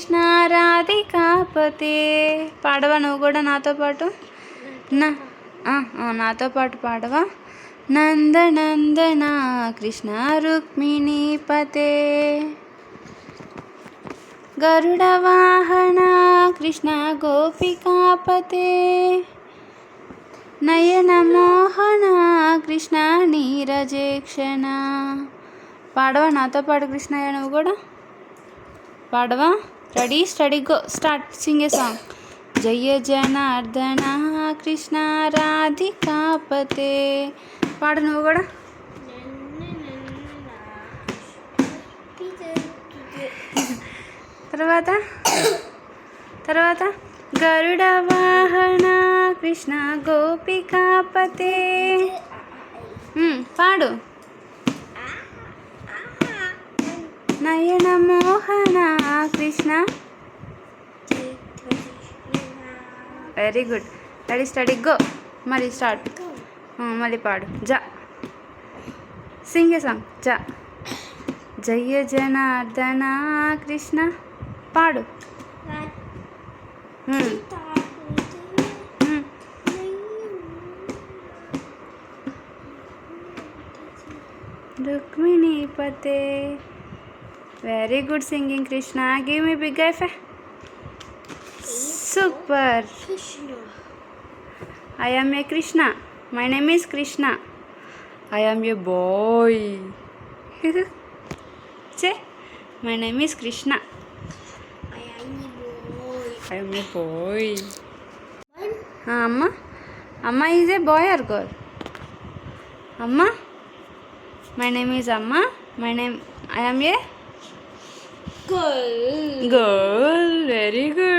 కృష్ణ రాధికాపతే పాడవా నువ్వు కూడా నాతో పాటు? నా ఆ, నాతో పాటు పాడవా? నందనందన కృష్ణ రుక్మిణీ పతే. గరుడ వాహన కృష్ణ గోపికాపతే నయన మోహన కృష్ణ నీరజేక్షణ. పాడవా నాతో పాడు కృష్ణయ్య నువ్వు కూడా? పాడవా? Ready steady go start sing a song జయ జనార్దన కృష్ణ రాధికాపతే పాడు నువ్వు కూడా తర్వాత తర్వాత గరుడ వాహన కృష్ణ గోపికాపతే పాడు నయన మోహన Krishna. Very good ready steady go మళ్ళీ స్టార్ట్ మళ్ళీ పాడు. జ. సింగ్ ఏ సాంగ్ జ. జయ జనార్దన కృష్ణ. పాడు. మ్, మ్. Rukmini పతే very good singing Krishna give me big five super I am a Krishna my name is Krishna I am a boy చే my name is Krishna I am a boy అమ్మ అమ్మ is a boy or girl అమ్మ my name is అమ్మ my name I am a Girl. Girl very good